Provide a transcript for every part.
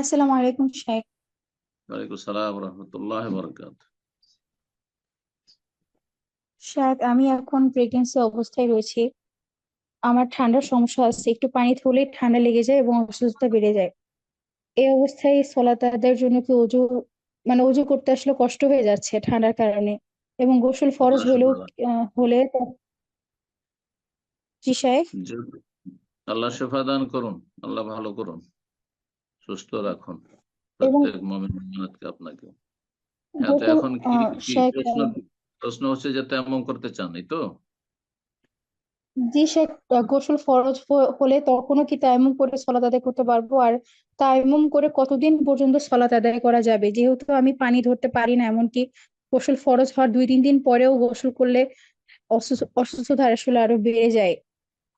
আসসালামু আলাইকুম শেখ। ওয়ালাইকুম সালাম রহমতুল্লাহ বরকাত শেখ আমি এখন প্রেগনেন্সি অবস্থায় রয়েছি। আমার ঠান্ডার সমস্যা আছে। একটু পানি হলেই ঠান্ডা লেগে যায় এবং অসুস্থতা বেড়ে যায়। এই অবস্থায় সলাত আদায়ের জন্য কি অজু মানে অজু করতে আসলে কষ্ট হয়ে যাচ্ছে ঠান্ডার কারণে? এবং গোসল ফরজ হলেও হলে জি শেখ। আল্লাহ শেফা দান করুন আল্লাহ ভালো করুন। সুস্থ রাখুন। প্রত্যেক মমিন মুমিনাতকে আপনাকে। হ্যাঁ তো এখন কি কি প্রশ্ন প্রশ্ন হচ্ছে যে তেমন করতে চান এই তো? জি শেখ গোসল ফরজ হলে তখনও কি তায়াম্মুম করে সলাত আদায় করতে পারব? আর তায়াম্মুম করে কতদিন পর্যন্ত সলাত আদায় করা যাবে? যেহেতু আমি পানি ধরতে পারি না এমনকি গোসল ফরজ হওয়ার দুই তিন দিন পরেও গোসল করলে অসুস্থ অসুস্থতা আসলে আরও বেড়ে যায়।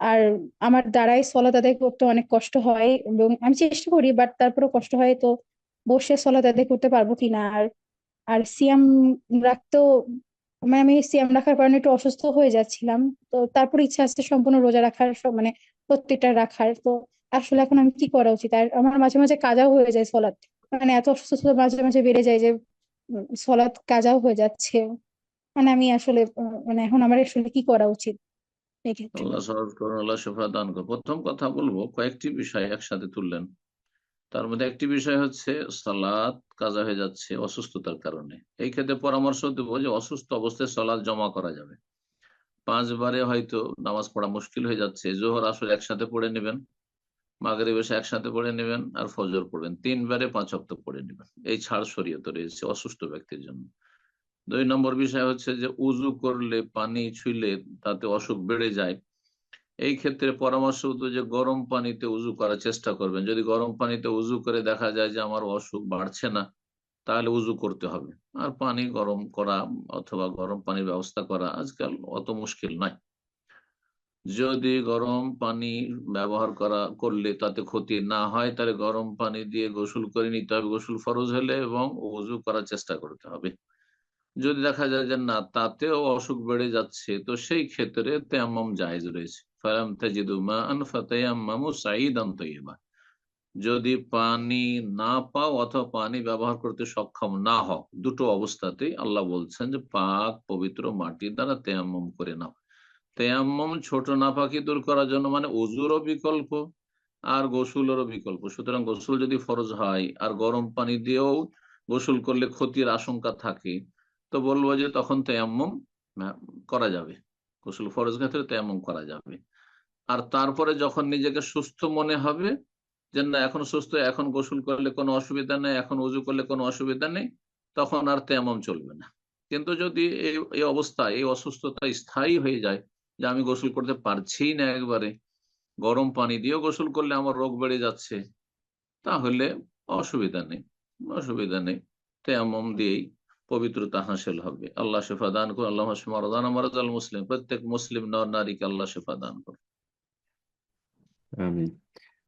আর আমার দ্বারাই সলাত আদায় করতে অনেক কষ্ট হয় এবং আমি চেষ্টা করি বাট তারপরেও কষ্ট হয়, তো বসে সলাত আদায় করতে পারব কিনা? আর আর সিয়াম রাখতেও মানে আমি সিয়াম রাখার কারণে একটু অসুস্থ হয়ে যাচ্ছিলাম, তো তারপর ইচ্ছা আছে সম্পূর্ণ রোজা রাখার মানে প্রত্যেকটা রাখার, তো আসলে এখন আমি কি করা উচিত? আর আমার মাঝে মাঝে কাজাও হয়ে যায় সলাৎ মানে এত অসুস্থতা মাঝে মাঝে বেড়ে যায় যে সলাৎ কাজাও হয়ে যাচ্ছে। মানে আমি আসলে মানে এখন আমার আসলে কি করা উচিত? আল্লাহ সহজ করুন, আল্লাহ দান করুন। প্রথম কথা বলব, কয়েকটি বিষয় একসাথে তুললেন। তার মধ্যে একটি বিষয় হচ্ছে সালাদ কাজা হয়ে যাচ্ছে অসুস্থতার কারণে। এই ক্ষেত্রে পরামর্শ দেবো যে অসুস্থ অবস্থায় সালাদ জমা করা যাবে। পাঁচবারে হয়তো নামাজ পড়া মুশকিল হয়ে যাচ্ছে, জোহর আসর একসাথে পড়ে নেবেন, মাগরিব এসে একসাথে পড়ে নেবেন আর ফজর পড়বেন তিনবারে পাঁচ অক্ত পড়ে নেবেন। এই ছাড় শরীয়তে রয়েছে অসুস্থ ব্যক্তির জন্য। দুই নম্বর বিষয় হচ্ছে যে উজু করলে পানি ছুঁলে তাতে অসুখ বেড়ে যায়। এই ক্ষেত্রে পরামর্শ হতো যে গরম পানিতে উজু করার চেষ্টা করবেন। যদি গরম পানিতে উজু করে দেখা যায় যে আমার অসুখ বাড়ছে না, তাহলে উজু করতে হবে। আর পানি গরম করা অথবা গরম পানির ব্যবস্থা করা আজকাল অত মুশকিল নয়। যদি গরম পানি ব্যবহার করা, করলে তাতে ক্ষতি না হয়, তাহলে গরম পানি দিয়ে গোসল করে নিতে হবে। গোসল ফরজ হলে এবং উজু করার চেষ্টা করতে হবে। যদি দেখা যায় যে না, তাতেও অসুখ বেড়ে যাচ্ছে, তো সেই ক্ষেত্রে তেমন জায়েজ রয়েছে। ফালাম তাজিদু মাআন ফাতায়াম্মামু সাঈদান তাইয়্যিবা যদি পানি না পাও অথবা পানি ব্যবহার করতে সক্ষম না হও, দুটো অবস্থাতেই আল্লাহ বলছেন যে পাক পবিত্র মাটি দ্বারা তেয়াম্মম করে নাও। তেয়াম্মম ছোট নাপাকি দূর করার জন্য মানে অজুরও বিকল্প আর গোসুলেরও বিকল্প। সুতরাং গোসল যদি ফরজ হয় আর গরম পানি দিয়েও গোসল করলে ক্ষতির আশঙ্কা থাকে তো বলব যে তখন তেয়াম্মম করা যাবে। গোসল ফরজ ক্ষেত্রে তেয়াম্মম করা যাবে। আর তারপরে যখন নিজেকে সুস্থ মনে হবে, যে না, এখন সুস্থ, এখন গোসল করলে কোনো অসুবিধা নেই, এখন উজু করলে কোনো অসুবিধা নেই, তখন আর তেমন চলবে না। কিন্তু যদি এই এই অবস্থা, এই অসুস্থতা স্থায়ী হয়ে যায়, যে আমি গোসল করতে পারছি না একবারে, গরম পানি দিয়েও গোসল করলে আমার রোগ বেড়ে যাচ্ছে, তাহলে অসুবিধা নেই অসুবিধা নেই তেমন দিয়েই পবিত্রতা হাসিল হবে। আল্লাহ শেফা দান করুন। আল্লাহ মারদান মারাজ মুসলিম প্রত্যেক মুসলিম নর নারীকে আল্লাহ শেফা দান করুন। আমিন।